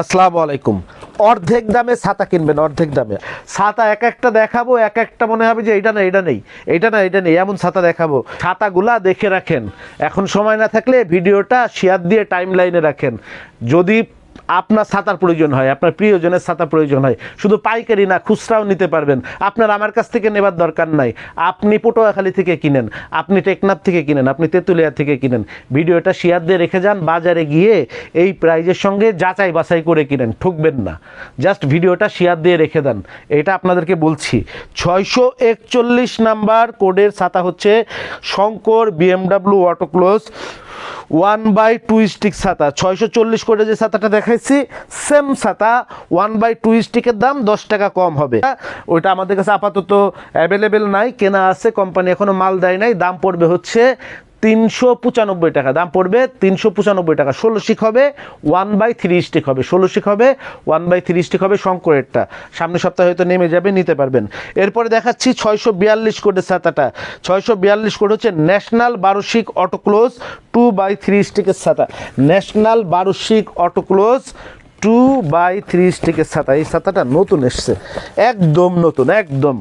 আসসালামু আলাইকুম। অর্ধেক দামে ছাতা কিনবেন, অর্ধেক দামে। ছাতা এক একটা দেখাবো, এক একটা মনে হবে যে এটা না এটা নেই এটা না এটা নেই, এমন ছাতা দেখাবো। ছাতাগুলা দেখে রাখেন। এখন সময় না থাকলে ভিডিওটা শেয়ার দিয়ে টাইম লাইনে রাখেন। যদি আপনার ছাতার প্রয়োজন হয়, আপনার প্রিয়জনের ছাতা প্রয়োজন হয়। শুধু পাইকারি না, খুচরাও নিতে পারবেন। আপনার আমার কাছ থেকে নেবার দরকার নাই। আপনি পটুয়াখালী থেকে কিনেন, আপনি টেকনাফ থেকে কিনেন, আপনি তেঁতুলিয়া থেকে কিনেন। ভিডিওটা শেয়ার দিয়ে রেখে যান, বাজারে গিয়ে এই প্রাইজের সঙ্গে যাচাই বাছাই করে কিনেন, ঠকবেন না। জাস্ট ভিডিওটা শেয়ার দিয়ে রেখে দেন। এটা আপনাদেরকে বলছি। ছয়শো একচল্লিশ নাম্বার কোডের ছাতা হচ্ছে Shankar BMW auto close one by two stick ছাতা। ছয়শো চল্লিশ করে যে ছাতাটা দেখাইছি, সেম ছাতা, ওয়ান বাই টু স্টিকের দাম দশ টাকা কম হবে। ওইটা আমাদের কাছে আপাতত অ্যাভেলেবেল নাই, কেনা আছে, কোম্পানি এখনও মাল দেয় নাই, দাম পড়বে হচ্ছে তিনশো পঁচানব্বই টাকা। দাম পড়বে তিনশো পঁচানব্বই টাকা। ষোলো শিক হবে ওয়ান বাই থ্রি স্টিক হবে। ষোলো শিক হবে ওয়ান বাই থ্রি স্টিক হবে শঙ্করেরটা। সামনের সপ্তাহে হয়তো নেমে যাবে, নিতে পারবেন। এরপরে দেখাচ্ছি ছয়শো বিয়াল্লিশ কোডের ছাতাটা। ছয়শো বিয়াল্লিশ কোড হচ্ছে national বারোশিক auto close two by three স্টিকের ছাতা। National বারোশিক auto close two by three স্টিকের ছাতা। এই ছাতাটা নতুন এসছে। একদম নতুন, একদম।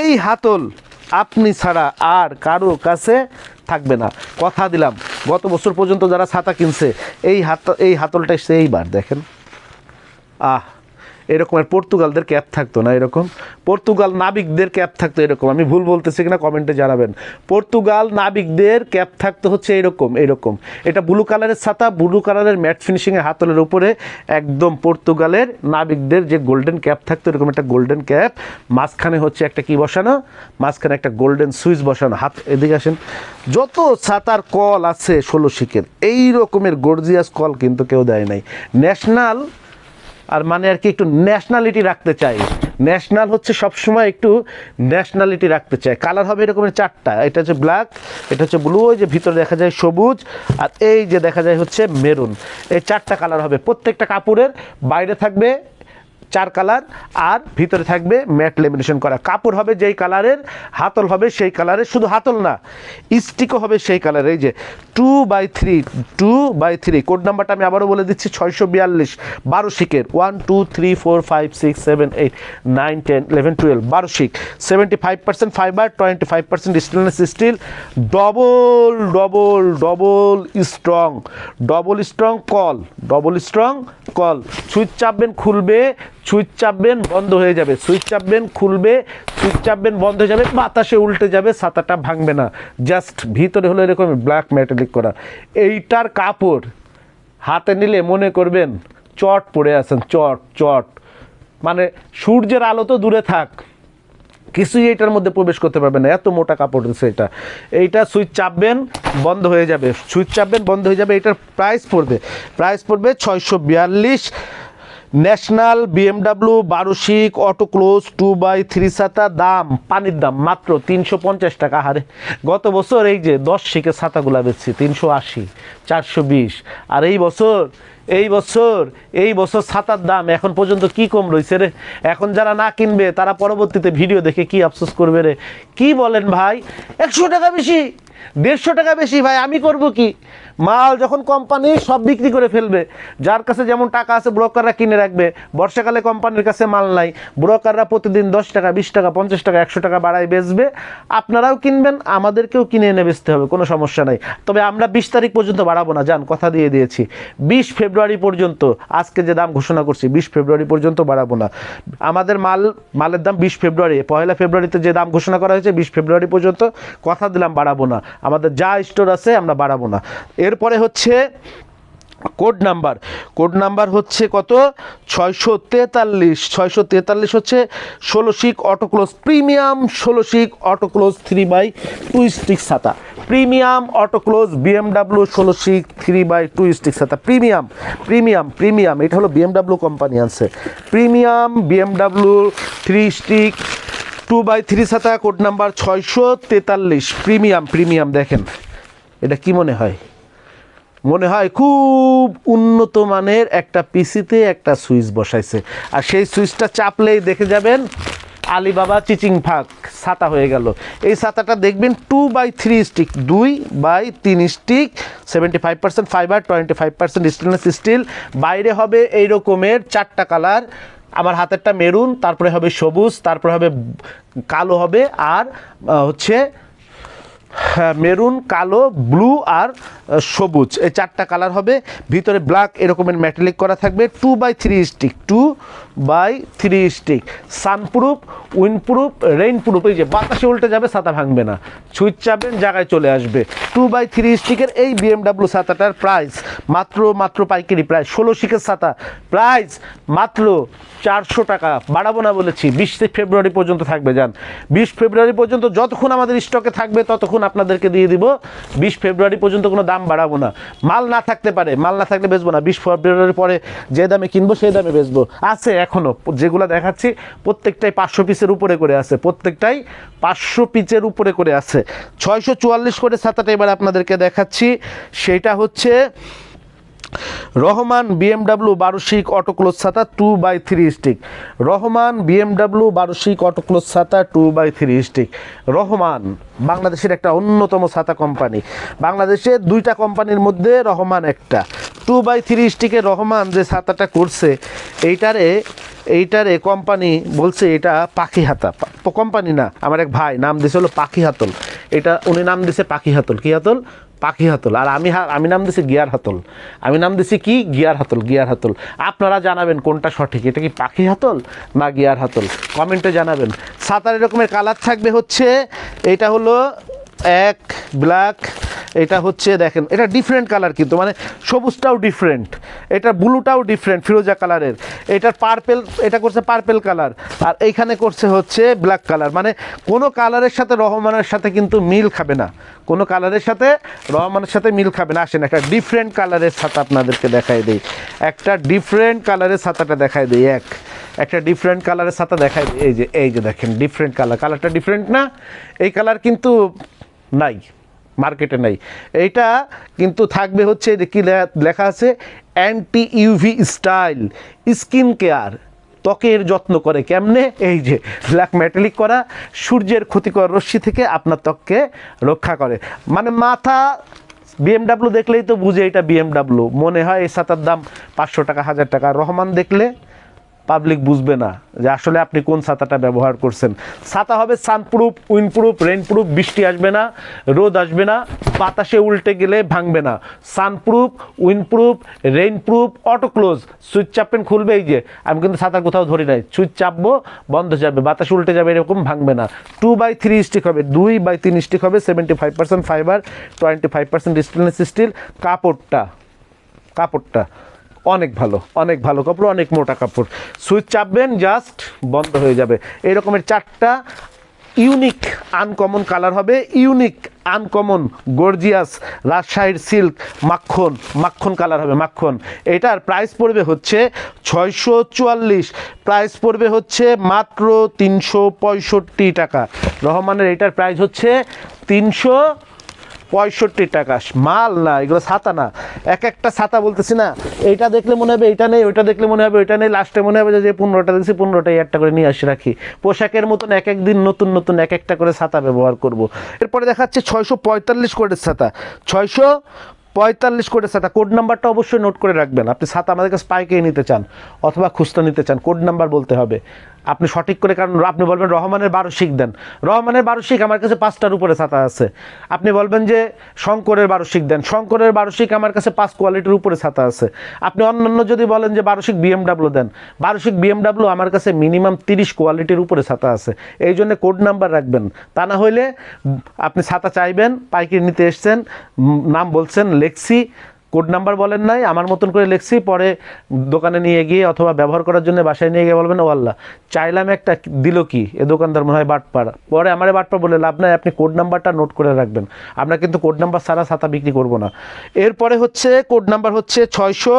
এই হাতল আপনি ছাড়া আর কারও কাছে থাকবে না। কথা দিলাম, গত বছর পর্যন্ত যারা ছাতা কিনছে, এই হাত এই হাতলটা এসছে এইবার দেখেন। আহ এরকমের পর্তুগালদের ক্যাপ থাকতো না এরকম। পর্তুগাল নাবিকদের ক্যাপ থাকতো এরকম। আমি ভুল বলতেছি কিনা কমেন্টে জানাবেন। পর্তুগাল নাবিকদের ক্যাপ থাকতো হচ্ছে এরকম এরকম। এটা ব্লু কালারের ছাতা, ব্লু কালারের ম্যাট ফিনিশিংয়ের হাতলের উপরে একদম পর্তুগালের নাবিকদের যে গোল্ডেন ক্যাপ থাকতো, এরকম একটা গোল্ডেন ক্যাপ মাঝখানে হচ্ছে একটা কি বসানো? মাঝখানে একটা গোল্ডেন সুইচ বসানো। হাত এদিকে আসেন। যত ছাতার কল আছে ষোলো শিকের এই রকমের গর্জিয়াস কল কিন্তু কেউ দেয় নাই। ন্যাশনাল আর মানে আর কি একটু ন্যাশনালিটি রাখতে চাই। ন্যাশনাল হচ্ছে সবসময় একটু ন্যাশনালিটি রাখতে চায় কালার হবে এরকমের চারটা। এটা হচ্ছে ব্ল্যাক এটা হচ্ছে ব্লু ওই যে ভিতরে দেখা যায় সবুজ, আর এই যে দেখা যায় হচ্ছে মেরুন এই চারটা কালার হবে। প্রত্যেকটা কাপড়ের বাইরে থাকবে চার কালার, আর ভিতরে থাকবে ম্যাট লেমিনেশন করা। কাপড় হবে যেই কালারের, হাতল হবে সেই কালারের, শুধু হাতল না, স্টিকও হবে সেই কালারের। এই যে two by three two by three code নাম্বারটা আমি আবারও বলে দিচ্ছি, ছয়শো বিয়াল্লিশ, বারো শিকের one two three four five six seven eight nine ten eleven twelve বারো শিক seventy five percent fibre twenty five percent stainless steel double double double strong double strong call double strong কল সুইচ চাপবেন, খুলবে switch চাপবেন, বন্ধ হয়ে যাবে। Switch চাপবেন, খুলবে, সুইচ চাপবেন, বন্ধ হয়ে যাবে, বাতাসে উল্টে যাবে, ছাতাটা ভাঙবে না। জাস্ট ভিতরে হলো এরকম ব্ল্যাক মেটালিক করা। এইটার কাপড় হাতে নিলে মনে করবেন চট পড়ে আছেন, চট চট। মানে সূর্যের আলো তো দূরে থাক, কিছুই এটার মধ্যে প্রবেশ করতে পারবে না। এত মোটা কাপড় দিচ্ছে এটা। এইটা সুইচ চাপবেন, বন্ধ হয়ে যাবে। সুইচ চাপবেন, বন্ধ হয়ে যাবে, এটার প্রাইস পড়বে। প্রাইস পড়বে ছয়শো বিয়াল্লিশ। National BMW বারোশিক auto close two by three ছাতা, দাম, পানির দাম মাত্র তিনশো পঞ্চাশ টাকা। হারে গত বছর এই যে দশ শিকের ছাতাগুলা বেচছি, তিনশো আশি, চারশো বিশ। আর এই বছর এই বছর এই বছর ছাতার দাম এখন পর্যন্ত কি কম রয়েছে রে? এখন যারা না কিনবে, তারা পরবর্তীতে ভিডিও দেখে কি আফসোস করবে রে? কি বলেন ভাই? একশো টাকা বেশি। দেড়শো টাকা বেশি, ভাই, আমি করব কি? মাল যখন কোম্পানি সব বিক্রি করে ফেলবে, যার কাছে যেমন টাকা আছে ব্রোকাররা কিনে রাখবে। বর্ষাকালে কোম্পানির কাছে মাল নাই ব্রোকাররা প্রতিদিন দশ টাকা, বিশ টাকা, পঞ্চাশ টাকা, একশো টাকা বাড়ায় বেচবে। আপনারাও কিনবেন, আমাদেরকেও কিনে এনে বেচতে হবে, কোনো সমস্যা নাই। তবে আমরা বিশ তারিখ পর্যন্ত বাড়াবো না যান কথা দিয়ে দিয়েছি। বিশ ফেব্রুয়ারি পর্যন্ত, আজকে যে দাম ঘোষণা করছি, বিশ ফেব্রুয়ারি পর্যন্ত বাড়াবো না। আমাদের মাল, মালের দাম বিশ ফেব্রুয়ারি, পয়লা ফেব্রুয়ারিতে যে দাম ঘোষণা করা হয়েছে, বিশ ফেব্রুয়ারি পর্যন্ত, কথা দিলাম, বাড়াবো না। আমাদের যা স্টোর আছে আমরা বাড়াবো না। এরপরে হচ্ছে কোড নাম্বার। কোড নাম্বার হচ্ছে কত? ছয়শো তেতাল্লিশ। ছয়শো তেতাল্লিশ হচ্ছে ষোলো শিক অটোক্লোজ প্রিমিয়াম, ষোলো শিক auto close three by two stick ছাতা। প্রিমিয়াম অটোক্লোজ বিএমডাব্লিউ, ষোলো শিক থ্রি বাই টু স্টিক ছাতা। প্রিমিয়াম প্রিমিয়াম প্রিমিয়াম, এটা হলো বিএমডাব্লিউ কোম্পানি আছে premium, BMW, three stick two by three ছাতা কোড নাম্বার ছয়শো তেতাল্লিশ। প্রিমিয়াম প্রিমিয়াম দেখেন। এটা কি মনে হয়? মনে হয় খুব উন্নত মানের একটা পিসিতে একটা সুইচ বসাইছে। আর সেই সুইচটা চাপলেই দেখে যাবেন, আলিবাবা চিচিং ফাক ছাতা হয়ে গেল। এই ছাতাটা দেখবেন টু বাই থ্রি স্টিক দুই বাই তিন stick seventy five percent fibre twenty five percent stainless steel বাইরে হবে এই রকমের চারটা কালার আমার হাতেরটা মেরুন তারপরে হবে সবুজ তারপরে হবে কালো হবে আর হচ্ছে হ্যাঁ, মেরুন কালো ব্লু আর সবুজ। এই চারটা কালার হবে। ভিতরে ব্ল্যাক এরকমের ম্যাটেলিক করা থাকবে। Two by three stick two by three stick sunproof windproof rainproof এই যে বাতাসে উল্টে যাবে, ছাতা ভাঙবে না। সুইচ চাপবেন জায়গায় চলে আসবে। টু বাই থ্রি স্টিকের এই বিএমডাব্লিউ ছাতাটার প্রাইস মাত্র মাত্র পাইকারি প্রায় ষোলো শিকের ছাতা। প্রাইস মাত্র চারশো টাকা। বাড়াবো না বলেছি। বিশ ফেব্রুয়ারি পর্যন্ত থাকবে যান বিশ ফেব্রুয়ারি পর্যন্ত যতক্ষণ আমাদের স্টকে থাকবে, ততক্ষণ আপনাদেরকে দিয়ে দিব। বিশ ফেব্রুয়ারি পর্যন্ত কোনো দাম বাড়াবো না। মাল না থাকতে পারে, মাল না থাকলে বেচবো না। বিশ ফেব্রুয়ারি পরে যে দামে কিনবো, সেই দামে বেচবো। আছে এখনও যেগুলো দেখাচ্ছি, প্রত্যেকটাই পাঁচশো পিসের উপরে করে আছে, প্রত্যেকটাই পাঁচশো পিচের উপরে করে আছে। ছয়শো চুয়াল্লিশ করে ছাতাটা এবার আপনাদেরকে দেখাচ্ছি, সেটা হচ্ছে রহমান বিএমডাব্লিউ বারোশিক অটোক্লোজ ছাতা two by three stick Rahman BMW বারোশিক auto close ছাতা two by three stick Rahman বাংলাদেশের একটা অন্যতম ছাতা কোম্পানি বাংলাদেশে দুইটা কোম্পানির মধ্যে রহমান একটা। টু বাই থ্রি রহমান যে ছাতাটা করছে, এইটারে এইটারে কোম্পানি বলছে এটা পাখি হাতা। কোম্পানি না, আমার এক ভাই, নাম দিয়েছে হলো পাখি হাতল। এটা উনি নাম দিছে পাখি হাতল। কি হাতল? পাখি হাতল। আর আমি আমি নাম দিছি গিয়ার হাতল। আমি নাম দিছি কি? গিয়ার হাতল গিয়ার হাতল। আপনারা জানাবেন কোনটা সঠিক, এটা কি পাখি হাতল না গিয়ার হাতল? কমেন্টে জানাবেন। সাত আট রকমের কালার থাকবে হচ্ছে, এটা হলো এক ব্ল্যাক এটা হচ্ছে দেখেন, এটা ডিফারেন্ট কালার কিন্তু মানে সবুজটাও ডিফারেন্ট এটা ব্লুটাও ডিফারেন্ট ফিরোজা কালারের এটার পার্পেল এটা করছে পার্পেল কালার আর এইখানে করছে হচ্ছে ব্ল্যাক কালার মানে কোনো কালারের সাথে রহমানের সাথে কিন্তু মিল খাবে না। কোনো কালারের সাথে রহমানের সাথে মিল খাবে না। আসেন, একটা ডিফারেন্ট কালারের ছাতা আপনাদেরকে দেখাই দিই। একটা ডিফারেন্ট কালারের ছাতাটা দেখাই দিই, এক। একটা ডিফারেন্ট কালারের ছাতা দেখাই দিই, এই যে এই যে দেখেন ডিফারেন্ট কালার কালারটা ডিফারেন্ট না? এই কালার কিন্তু নাই। মার্কেটে নাই। এইটা কিন্তু থাকবে হচ্ছে কি লেখা আছে anti UV style skin care ত্বকের যত্ন করে কেমনে? এই যে ব্ল্যাক মেটালিক করা, সূর্যের ক্ষতিকর রশ্মি থেকে আপনার ত্বককে রক্ষা করে। মানে মাথা বিএমডাব্লিউ দেখলেই তো বুঝে এটা বিএমডাব্লিউ মনে হয় এই ছাতার দাম পাঁচশো টাকা, হাজার টাকা। রহমান দেখলে পাবলিক বুঝবে না যে আসলে আপনি কোন ছাতাটা ব্যবহার করছেন। ছাতা হবে সানপ্রুফ উইনপ্রুফ রেনপ্রুফ বৃষ্টি আসবে না, রোদ আসবে না, বাতাসে উল্টে গেলে ভাঙবে না। Sunproof windproof rainproof auto close switch চাপেন খুলবে এই যে। আমি কিন্তু ছাতা কোথাও ধরি নাই। সুইচ চাপবো, বন্ধ যাবে, বাতাস উল্টে যাবে, এরকম ভাঙবে না। টু বাই থ্রি স্টিক হবে, দুই বাই তিন স্টিক হবে seventy five percent fibre twenty five percent stainless steel কাপড়টা কাপড়টা। অনেক ভালো অনেক ভালো কাপড়, অনেক মোটা কাপড়। সুইচ চাপবেন জাস্ট বন্ধ হয়ে যাবে। এই রকমের চারটা ইউনিক আনকমন কালার হবে। ইউনিক আনকমন গর্জিয়াস রাজশাহীর সিল্ক মাখন মাখন কালার হবে, মাখন। এটার প্রাইস পড়বে হচ্ছে ছয়শো চুয়াল্লিশ। প্রাইস পড়বে হচ্ছে মাত্র তিনশো পঁয়ষট্টি টাকা। রহমানের এটার প্রাইস হচ্ছে তিনশো পঁয়ষট্টি টাকা। মাল না, এগুলো ছাতা না। এক একটা ছাতা বলতেছি না, এইটা দেখলে মনে হবে এইটা নেই, ওইটা দেখলে মনে হবে ওইটা নেই লাস্টে মনে হবে যে পনেরোটা দেখছি পনেরোটাই একটা করে নিয়ে আসি, রাখি। পোশাকের মতন এক এক দিন নতুন নতুন এক একটা করে ছাতা ব্যবহার করব। এরপরে দেখাচ্ছে ছয়শো পঁয়তাল্লিশ কোডের ছাতা। ছয়শো পঁয়তাল্লিশ কোডের ছাতা। কোড নাম্বারটা অবশ্যই নোট করে রাখবেন। আপনি ছাতা আমাদের কাছে পাইকেই নিতে চান অথবা খুচরা নিতে চান, কোড নাম্বার বলতে হবে। আপনি সঠিক করে, কারণ আপনি বলবেন রহমানের বারোশিক দেন। রহমানের বারোশিক আমার কাছে পাঁচটার উপরে ছাতা আছে। আপনি বলবেন যে শঙ্করের বারোশিক দেন। শঙ্করের বারোশিক আমার কাছে পাঁচ কোয়ালিটির উপরে ছাতা আছে। আপনি অন্যান্য যদি বলেন যে বারোশিক বিএমডাব্লিউ দেন, বারোশিক বিএমডাব্লিউ আমার কাছে মিনিমাম তিরিশ কোয়ালিটির উপরে ছাতা আছে। এই জন্য কোড নাম্বার রাখবেন। তা না হইলে আপনি ছাতা চাইবেন, পাইকারি নিতে এসছেন নাম বলছেন, লেখছি কোড নাম্বার বলেন নাই, আমার মতন করে লেখছি, পরে দোকানে নিয়ে গিয়ে অথবা ব্যবহার করার জন্য বাসায় নিয়ে গিয়ে বলবেন, ও আল্লাহ। চাইলাম একটা দিল কি? এ দোকানদার মনে হয় বাটপাড়া। পরে আমারে বাটপাড়া বলে লাভ নাই, আপনি কোড নাম্বারটা নোট করে রাখবেন। আমরা কিন্তু কোড নাম্বার ছাড়া ছাতা বিক্রি করব না। এরপরে হচ্ছে, কোড নাম্বার হচ্ছে ছয়শো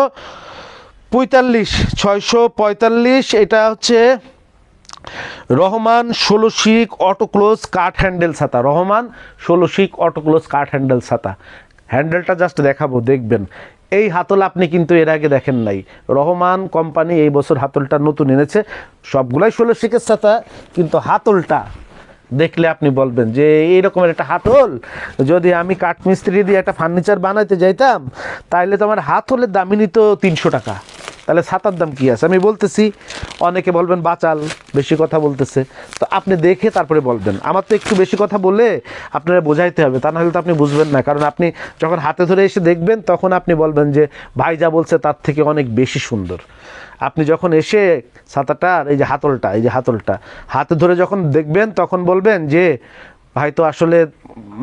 পঁয়তাল্লিশ ছয়শো পঁয়তাল্লিশ, এটা হচ্ছে রহমান ষোলো শিক অটো ক্লোজ কাঠ হ্যান্ডেল ছাতা। রহমান ষোলো শিক অটো ক্লোজ কাঠ হ্যান্ডেল ছাতা। হ্যান্ডেলটা জাস্ট দেখাবো, দেখবেন। এই হাতল আপনি কিন্তু এর আগে দেখেন নাই। রহমান কোম্পানি এই বছর হাতলটা নতুন এনেছে। সবগুলাই ষোলো শিখের সাথে কিন্তু হাতলটা দেখলে আপনি বলবেন যে এইরকমের একটা হাতল। যদি আমি কাঠমিস্ত্রি দিয়ে একটা ফার্নিচার বানাইতে যাইতাম, তাইলে তো আমার হাতলের দামিনী তো তিনশো টাকা। তাহলে ছাতার দাম কি আছে? আমি বলতেছি, অনেকে বলবেন বাচাল, বেশি কথা বলতেছে। তো আপনি দেখে তারপরে বলবেন। আমার তো একটু বেশি কথা বলে আপনারা বোঝাইতে হবে, তা নাহলে তো আপনি বুঝবেন না। কারণ আপনি যখন হাতে ধরে এসে দেখবেন, তখন আপনি বলবেন যে, ভাই যা বলছে তার থেকে অনেক বেশি সুন্দর। আপনি যখন এসে ছাতাটার, এই যে হাতলটা, এই যে হাতলটা, হাতে ধরে যখন দেখবেন, তখন বলবেন যে ভাই তো আসলে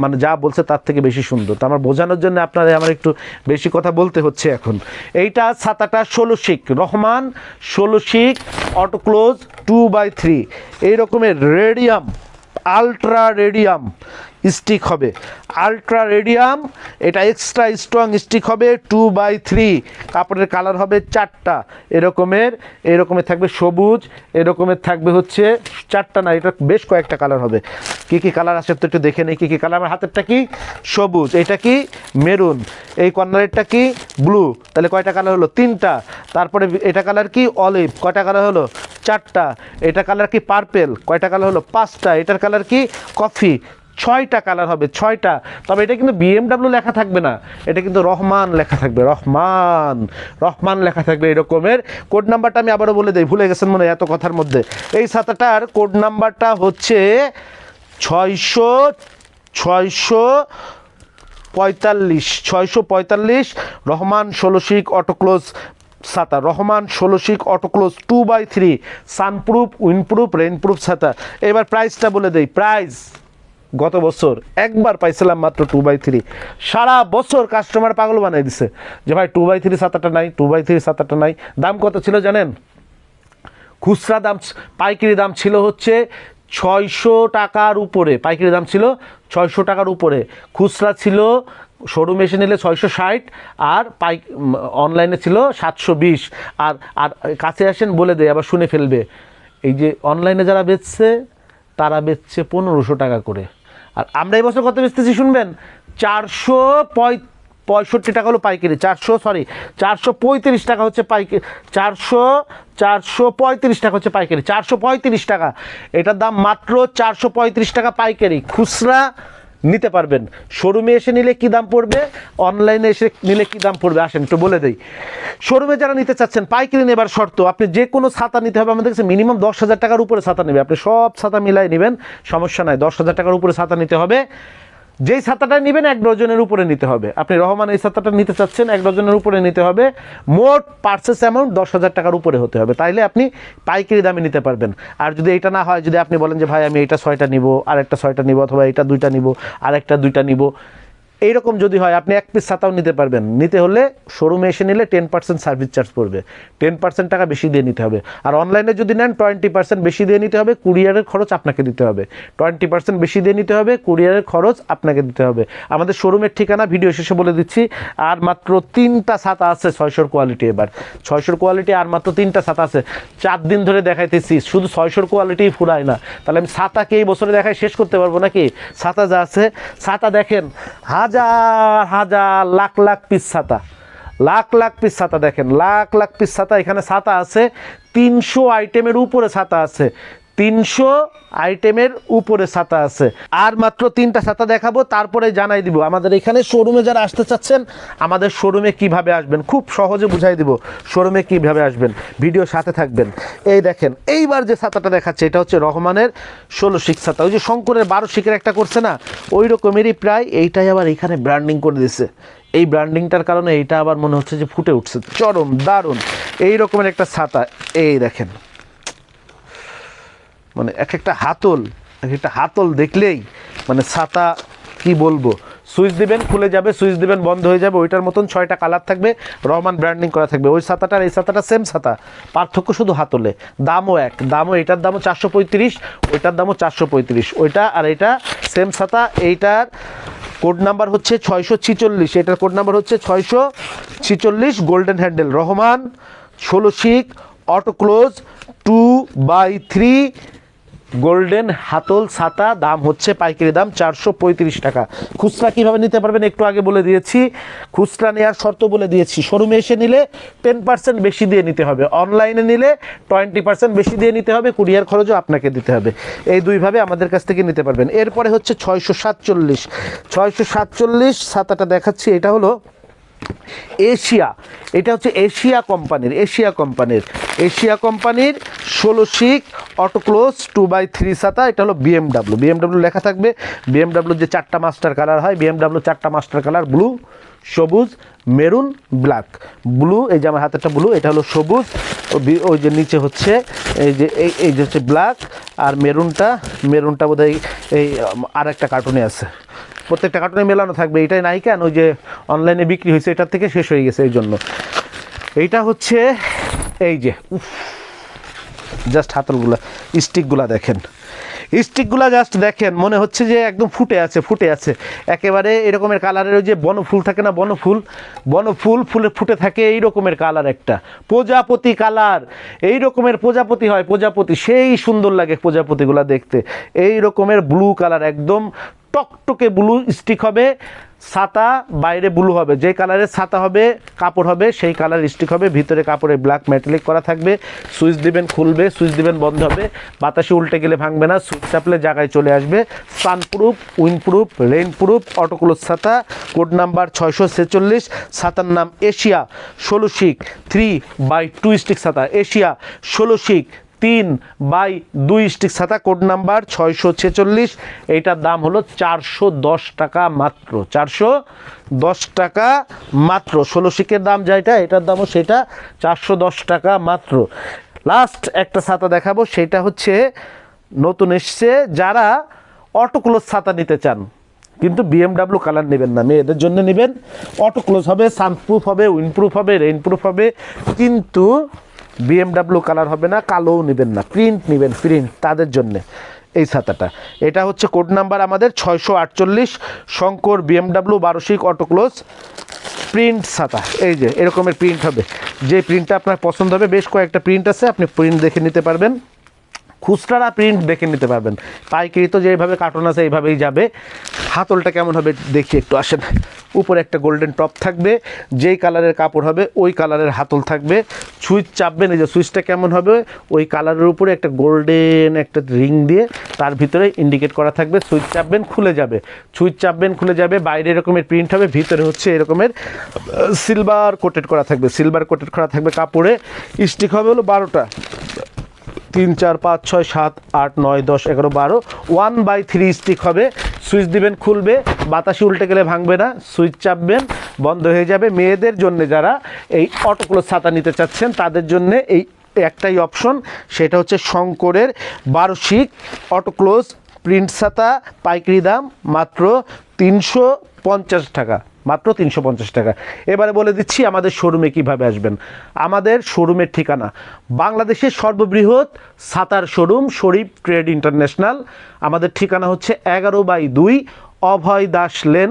মানে যা বলছে তার থেকে বেশি সুন্দর। আমার বোঝানোর জন্য আপনারে আমার একটু বেশি কথা বলতে হচ্ছে এখন। এইটা ছাতাটা ষোলো শিখ রহমান, ষোলো শিখ auto close two by three. এই রকমের রেডিয়াম, আলট্রা রেডিয়াম। স্টিক হবে। আলট্রা রেডিয়াম এটা এক্সট্রা স্ট্রং স্টিক হবে টু বাই থ্রি কাপড়ের কালার হবে চারটা। এরকমের এরকমের থাকবে সবুজ, এরকমের থাকবে হচ্ছে চারটা না, এটা বেশ কয়েকটা কালার হবে। কি কি কালার আছে তো একটু দেখে নেই, কী কী কালার আমার হাতেরটা কি? সবুজ। এটা কি? মেরুন। এই কর্নারেরটা কি? ব্লু তাহলে কয়টা কালার হলো? তিনটা। তারপরে এটা কালার কি? অলিভ কয়টা কালার হলো? চারটা। এটা কালার কি? পার্পেল কয়টা কালার হলো? পাঁচটা। এটার কালার কি? কফি ছয়টা কালার হবে, ছয়টা। তবে এটা কিন্তু বিএমডাব্লিউ লেখা থাকবে না, এটা কিন্তু রহমান লেখা থাকবে, রহমান রহমান লেখা থাকবে এরকমের। কোড নাম্বারটা আমি আবারও বলে দিই, ভুলে গেছেন মনে এত কথার মধ্যে। এই ছাতাটার কোড নাম্বারটা হচ্ছে ছয়শো ছয়শো পঁয়তাল্লিশ ছয়শো পঁয়তাল্লিশ রহমান ষোলশিক অটোক্লোজ ছাতা, Rahman ষোলশিক auto close two by three, sunproof, windproof, rainproof ছাতা। এবার প্রাইসটা বলে দেই, প্রাইস। গত বছর একবার পাইছিলাম মাত্র টু বাই থ্রি সারা বছর কাস্টমার পাগল বানাই দিছে। যে ভাই টু বাই থ্রি ছাতাটা নাই টু বাই থ্রি ছাতাটা নাই। দাম কত ছিল জানেন? খুচরা দাম পাইকারি দাম ছিল হচ্ছে ছয়শো টাকার উপরে। পাইকারি দাম ছিল ছয়শো টাকার উপরে। খুচরা ছিল শোরুম এসে নিলে ছয়শো ষাট আর পাই অনলাইনে ছিল সাতশো বিশ। আর আর কাছে আসেন বলে দেয়, আবার শুনে ফেলবে। এই যে অনলাইনে যারা বেচছে, তারা বেচছে পনেরোশো টাকা করে। আর আমরা এই বছর কত বেচতেছি শুনবেন? চারশো পঁয় পঁয়ষট্টি টাকা হলো পাইকারি, চারশো সরি চারশো পঁয়ত্রিশ টাকা হচ্ছে পাইকারি, চারশো চারশো পঁয়ত্রিশ টাকা হচ্ছে পাইকারি, চারশো পঁয়ত্রিশ টাকা। এটার দাম মাত্র চারশো পঁয়ত্রিশ টাকা পাইকারি। খুচরা নিতে পারবেন। শোরুমে এসে নিলে কি দাম পড়বে? অনলাইনে এসে নিলে কি দাম পড়বে? আসেন, একটু বলে দেই। শোরুমে যারা নিতে চাচ্ছেন, পাইকারি নেবার শর্ত, আপনি যে কোনো ছাতা নিতে হবে, আমাদের কাছে মিনিমাম দশ হাজার টাকার উপরে ছাতা নেবে। আপনি সব ছাতা মিলাই নেবেন, সমস্যা নাই, দশ হাজার টাকার উপরে ছাতা নিতে হবে। যেই ছাতাটা নেবেন এক ডজনের উপরে নিতে হবে। আপনি রহমান এই ছাতাটা নিতে চাচ্ছেন, এক ডজনের উপরে নিতে হবে। মোট পার্সেস অ্যামাউন্ট দশ হাজার টাকার উপরে হতে হবে। তাইলে আপনি পাইকারি দামে নিতে পারবেন। আর যদি এটা না হয়, যদি আপনি বলেন যে, ভাই, আমি এটা ছয়টা নিবো আর একটা ছয়টা নিবো, অথবা এটা দুইটা নিবো আর একটা দুইটা নিব। এইরকম যদি হয়, আপনি এক পিস ছাতাও নিতে পারবেন। নিতে হলে শোরুমে এসে নিলে টেন পার্সেন্ট সার্ভিস চার্জ পড়বে। টেন পার্সেন্ট টাকা বেশি দিয়ে নিতে হবে। আর অনলাইনে যদি নেন টোয়েন্টি পার্সেন্ট বেশি দিয়ে নিতে হবে, কুরিয়ারের খরচ আপনাকে দিতে হবে। টোয়েন্টি পার্সেন্ট বেশি দিয়ে নিতে হবে, কুরিয়ারের খরচ আপনাকে দিতে হবে। আমাদের শোরুমের ঠিকানা ভিডিও শেষে বলে দিচ্ছি, আর মাত্র তিনটা ছাতা আছে ছয়শোর কোয়ালিটি এবার। ছয়শোর কোয়ালিটি আর মাত্র তিনটা ছাতা আছে। চার দিন ধরে দেখাইতেছি, শুধু ছয়শোর কোয়ালিটি ফুরায় না। তাহলে আমি ছাতাকে এই বছরে দেখায় শেষ করতে পারব নাকি? ছাতা যা আছে, ছাতা দেখেন হাজার হাজার, লাখ লাখ পিস ছাতা। লাখ লাখ পিস ছাতা দেখেন, লাখ লাখ পিস ছাতা, এখানে ছাতা আছে, তিনশো আইটেমের উপরে ছাতা আছে। তিনশো আইটেমের উপরে ছাতা আছে। আর মাত্র তিনটা ছাতা দেখাবো, তারপরে জানাই দিব। আমাদের এখানে শোরুমে যারা আসতে চাচ্ছেন, আমাদের শোরুমে কীভাবে আসবেন? খুব সহজে বুঝাই দিব শোরুমে কীভাবে আসবেন। ভিডিও সাথে থাকবেন। এই দেখেন, এইবার যে ছাতাটা দেখাচ্ছে, এটা হচ্ছে রহমানের ষোলো শিক ছাতা। ওই যে শঙ্করের বারো শিকের একটা করছে না, ওই রকমেরই প্রায় এইটাই আবার এখানে ব্র্যান্ডিং করে দিছে। এই ব্র্যান্ডিংটার কারণে এইটা আবার মনে হচ্ছে যে ফুটে উঠছে। চরম, দারুণ। এই রকমের একটা ছাতা। এই দেখেন মানে এক একটা হাতল, এক একটা হাতল দেখলেই মানে ছাতা, কি বলব, সুইচ দিবেন, খুলে যাবে, সুইচ দিবেন, বন্ধ হয়ে যাবে, ওইটার মতন ছয়টা কালার থাকবে, রহমান ব্র্যান্ডিং করা থাকবে। ওই ছাতাটার এই ছাতাটা সেম ছাতা, পার্থক্য শুধু হাতলে, দামও এক, দামও, এটার দামও চারশো পঁয়ত্রিশ, ওইটার দামও চারশো পঁয়ত্রিশ, ওইটা আর এটা সেম ছাতা, এইটার কোড নাম্বার হচ্ছে ছয়শো ছিচল্লিশ, এটার কোড নাম্বার হচ্ছে ছয়শো ছিচল্লিশ গোল্ডেন হ্যান্ডেল। রহমান, ষোলো শিক auto close, two by three golden হাতল ছাতা, দাম হচ্ছে পাইকারি দাম চারশো পঁয়ত্রিশ টাকা। খুচরা কীভাবে নিতে পারবেন একটু আগে বলে দিয়েছি। খুচরা নেওয়ার শর্ত বলে দিয়েছি। শোরুমে এসে নিলে টেন পার্সেন্ট বেশি দিয়ে নিতে হবে। অনলাইনে নিলে টোয়েন্টি পার্সেন্ট বেশি দিয়ে নিতে হবে। কুরিয়ার খরচও আপনাকে দিতে হবে। এই দুইভাবে আমাদের কাছ থেকে নিতে পারবেন। এরপরে হচ্ছে ছয়শো সাতচল্লিশ। ছয়শো সাতচল্লিশ ছাতাটা দেখাচ্ছি। এটা হলো এশিয়া, এটা হচ্ছে এশিয়া কোম্পানির এশিয়া কোম্পানির এশিয়া কোম্পানির ষোলো শিক অটোক্লোজ টু বাই থ্রি সাতা, এটা হলো বিএমডাব্লিউ বিএমডাব্লিউ লেখা থাকবে বিএমডাব্লিউ যে চারটা মাস্টার কালার হয় বিএমডাব্লিউ চারটা মাস্টার কালার ব্লু সবুজ মেরুন ব্ল্যাক ব্লু এই যে আমার হাতেরটা ব্লু এটা হলো সবুজ ওই যে নিচে হচ্ছে, এই যে এই যে হচ্ছে ব্ল্যাক আর মেরুনটা মেরুনটা বোধহয় এই আর একটা কার্টুনে আছে। প্রত্যেকটা কার্টুনে মেলানো থাকবে। এটাই নাই কেন? ওই যে অনলাইনে বিক্রি হয়েছে, এটার থেকে শেষ হয়ে গেছে এই জন্য। এইটা হচ্ছে, এই যে জাস্ট হাতলগুলা স্টিকগুলা দেখেন। স্টিকগুলা জাস্ট দেখেন, মনে হচ্ছে যে একদম ফুটে আছে ফুটে আছে। একেবারে এরকমের কালারের ওই যে বনফুল থাকে না, বনফুল? বনফুল ফুলে ফুটে থাকে এই রকমের কালার একটা। প্রজাপতি কালার এই রকমের প্রজাপতি হয়, প্রজাপতি। সেই সুন্দর লাগে প্রজাপতিগুলো দেখতে। এই রকমের ব্লু কালার একদম টকটকে ব্লু স্টিক হবে। ছাতা বাইরে ব্লু হবে, যে কালারের ছাতা হবে, কাপড় হবে, সেই কালার স্টিক হবে, ভিতরে কাপড়ে ব্ল্যাক মেটালিক করা থাকবে, সুইচ দিবেন খুলবে, সুইচ দিবেন বন্ধ হবে, বাতাসে উল্টে গেলে ভাঙবে না, সুইচ চাপলে জায়গায় চলে আসবে সানপ্রুফ উইনপ্রুফ রেইনপ্রুফ অটোকুলোর ছাতা কোড নাম্বার ছয়শো ছেচল্লিশ, ছাতার নাম এশিয়া, ষোলো শিক থ্রি বাই টু স্টিক ছাতা, এশিয়া, ষোলো শিক তিন বাই দুই স্টিক ছাতা কোড নাম্বার ছয়শো ছেচল্লিশ। এইটার দাম হলো চারশো দশ টাকা মাত্র। চারশো দশ টাকা মাত্র। ষোলো শিকের দাম যেটা, এটার দামও সেটা চারশো দশ টাকা মাত্র। লাস্ট একটা ছাতা দেখাবো, সেটা হচ্ছে নতুন এসছে যারা অটোক্লোজ ছাতা নিতে চান। কিন্তু বিএমডাব্লিউ কালার নেবেন না, মেয়েদের জন্য নেবেন। অটো ক্লোজ হবে সানপ্রুফ হবে উইনপ্রুফ হবে রেইনপ্রুফ হবে। কিন্তু বিএমডাব্লিউ কালার হবে না, কালোও নেবেন না। প্রিন্ট নেবেন প্রিন্ট তাদের জন্যে এই ছাতাটা। এটা হচ্ছে কোড নাম্বার আমাদের ছয়শো আটচল্লিশ, শঙ্কর বিএমডাব্লিউ বারোশিক অটোক্লোজ প্রিন্ট ছাতা। এই যে, এরকমের প্রিন্ট হবে। যে প্রিন্টটা আপনার পছন্দ হবে, বেশ কয়েকটা প্রিন্ট আছে, আপনি প্রিন্ট দেখে নিতে পারবেন। খুচরা প্রিন্ট দেখে নিতে পারবেন। পাইকারি তো যেভাবে কার্টুন আছে, এইভাবেই যাবে। হাতলটা কেমন হবে দেখি একটু, আসেন। উপরে একটা গোল্ডেন টপ থাকবে, যেই কালারের কাপড় হবে, ওই কালারের হাতল থাকবে। সুইচ চাপবেন, এই যে সুইচটা কেমন হবে, ওই কালারের উপরে একটা গোল্ডেন একটা রিং দিয়ে তার ভিতরে ইন্ডিকেট করা থাকবে, সুইচ চাপবেন, খুলে যাবে। সুইচ চাপবেন, খুলে যাবে, বাইরে এরকমের প্রিন্ট হবে, ভিতরে হচ্ছে এরকমের সিলভার কোটেড করা থাকবে সিলভার কোটেড করা থাকবে কাপড়ে। স্টিক হবে হলো বারোটা। তিন চার পাঁচ ছয় সাত আট নয় দশ এগারো বারো। ওয়ান বাই থ্রি স্টিক হবে। সুইচ দিবেন, খুলবে। বাতাসে উল্টে গেলে ভাঙবে না। সুইচ চাপবেন, বন্ধ হয়ে যাবে। মেয়েদের জন্য যারা এই অটোক্লোজ ছাতা নিতে চাচ্ছেন, তাদের জন্য এই একটাই অপশন সেটা হচ্ছে শঙ্করের বার্ষিক অটোক্লোজ প্রিন্ট ছাতা, পাইকারি দাম মাত্র তিনশো পঞ্চাশ টাকা। মাত্র তিনশো পঞ্চাশ টাকা। এবারে বলে দিচ্ছি, আমাদের শোরুমে কীভাবে আসবেন? আমাদের শোরুমের ঠিকানা, বাংলাদেশের সর্ববৃহৎ সাতার শোরুম, শরীফ ট্রেড ইন্টারন্যাশনাল। আমাদের ঠিকানা হচ্ছে এগারো বাই দুই অভয় দাস লেন,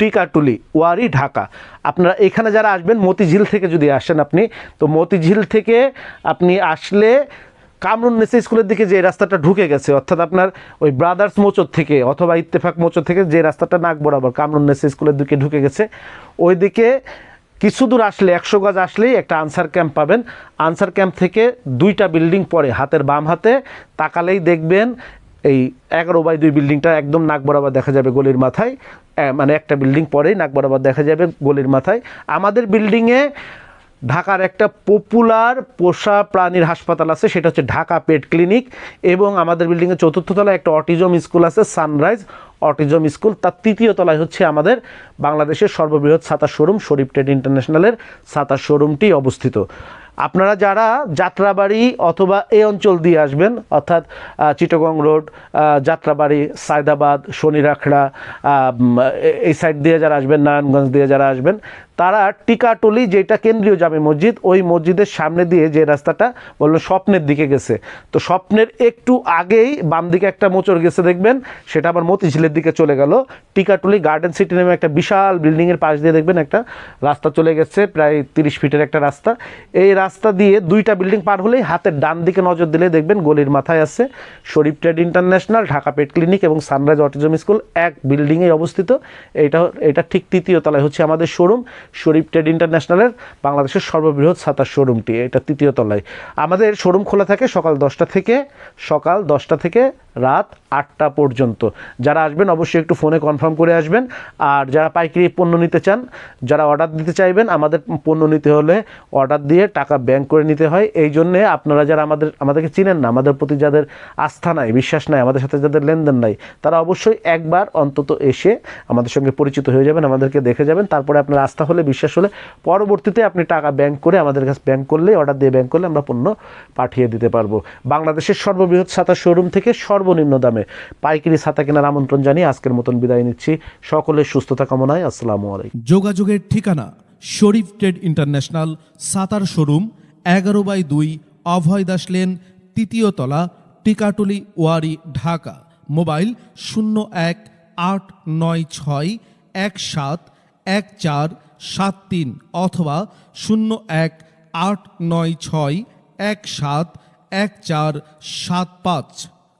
টিকাটুলি, ওয়ারি, ঢাকা। আপনারা এখানে যারা আসবেন, মতিঝিল থেকে যদি আসেন আপনি, তো মতিঝিল থেকে আপনি আসলে কামরুন নেসে স্কুলের দিকে যে রাস্তাটা ঢুকে গেছে, অর্থাৎ আপনার ওই ব্রাদার্স মোচর থেকে অথবা ইত্তেফাক মোচর থেকে যে রাস্তাটা নাক বরাবর কামরুন নেসে স্কুলের দিকে ঢুকে গেছে ওই দিকে কিছু দূর আসলে, একশো গজ আসলেই একটা আনসার ক্যাম্প পাবেন। আনসার ক্যাম্প থেকে দুইটা বিল্ডিং পরে হাতের বাম হাতে। তাকালেই দেখবেন এই এগারো বাই দুই বিল্ডিংটা একদম নাক বরাবর দেখা যাবে গলির মাথায়। মানে একটা বিল্ডিং পরেই নাক বরাবর দেখা যাবে গলির মাথায়। আমাদের বিল্ডিংয়ে ঢাকার একটা পপুলার পোষা প্রাণীর হাসপাতাল আছে, সেটা হচ্ছে ঢাকা পেট ক্লিনিক এবং আমাদের বিল্ডিংয়ের চতুর্থ তলায় একটা অটিজম স্কুল আছে সানরাইজ অটিজম স্কুল তার তৃতীয় তলায় হচ্ছে আমাদের বাংলাদেশের সর্ববৃহৎ ছাতা শোরুম শরীফ ট্রেড ইন্টারন্যাশনালের ছাতা শোরুমটি অবস্থিত। আপনারা যারা যাত্রাবাড়ি অথবা এই অঞ্চল দিয়ে আসবেন, অর্থাৎ চিটাগং রোড যাত্রাবাড়ি, সায়দাবাদ, শনিরাখড়া এই সাইড দিয়ে যারা আসবেন, নারায়ণগঞ্জ দিয়ে যারা আসবেন তারা টিকাটলি যেটা কেন্দ্রীয় জামে মসজিদ, ওই মসজিদের সামনে দিয়ে যে রাস্তাটা বলল স্বপ্নের দিকে গেছে। তো স্বপ্নের একটু আগেই বাম দিকে একটা মোচড় গেছে দেখবেন, সেটা আবার মতিঝিলের দিকে চলে গেল। টিকাটুলি গার্ডেন সিটি নামে একটা বিশাল বিল্ডিংয়ের পাশ দিয়ে দেখবেন একটা রাস্তা চলে গেছে, প্রায় তিরিশ ফিটের একটা রাস্তা। এই রাস্তা দিয়ে দুইটা বিল্ডিং পার হলেই হাতের ডান দিকে নজর দিলে দেখবেন গলির মাথায় আছে Sharif trade international, Dhaka pet clinic এবং সানরাইজ অটিজম স্কুল, এক বিল্ডিংয়ে অবস্থিত। এইটা, এটা ঠিক তৃতীয় তলায় হচ্ছে আমাদের শোরুম। শরীফ ট্রেড ইন্টারন্যাশনালের বাংলাদেশের সর্ববৃহৎ ছাতার শোরুমটি, এটা তৃতীয় তলায়। আমাদের শোরুম খোলা থাকে সকাল দশটা থেকে, সকাল দশটা থেকে রাত আটটা পর্যন্ত। যারা আসবেন অবশ্যই একটু ফোনে কনফার্ম করে আসবেন। আর যারা পাইকারি পণ্য নিতে চান, যারা অর্ডার দিতে চাইবেন, আমাদের পণ্য নিতে হলে অর্ডার দিয়ে টাকা ব্যাংক করে নিতে হয়। এই জন্যে আপনারা যারা আমাদের, আমাদেরকে চিনেন না, আমাদের প্রতি যাদের আস্থা নাই, বিশ্বাস নাই, আমাদের সাথে যাদের লেনদেন নাই, তারা অবশ্যই একবার অন্তত এসে আমাদের সঙ্গে পরিচিত হয়ে যাবেন, আমাদেরকে দেখে যাবেন। তারপরে আপনার আস্থা হলে, বিশ্বাস হলে পরবর্তীতে আপনি টাকা ব্যাংক করে আমাদের কাছে ব্যাংক করলে অর্ডার দিয়ে ব্যাংক করলে আমরা পণ্য পাঠিয়ে দিতে পারব। বাংলাদেশের সর্ববৃহৎ ছাতা শোরুম থেকে সর্বনিম্ন দামে পাইকারি ছাতা কেনার আমন্ত্রণ জানিয়ে আজকের মতন বিদায় নিচ্ছি। সকলের সুস্থতা কামনায় আসসালামু আলাইকুম। যোগাযোগের ঠিকানা শরীফ ট্রেড ইন্টারন্যাশনাল সাতার শোরুম, এগারো বাই দুই অভয় দাস লেন, তৃতীয় তলা, টিকাটুলি, ওয়ারি, ঢাকা। মোবাইল শূন্য এক আট নয় ছয় এক সাত এক চার সাত তিন অথবা শূন্য এক আট নয় ছয় এক সাত এক চার সাত পাঁচ।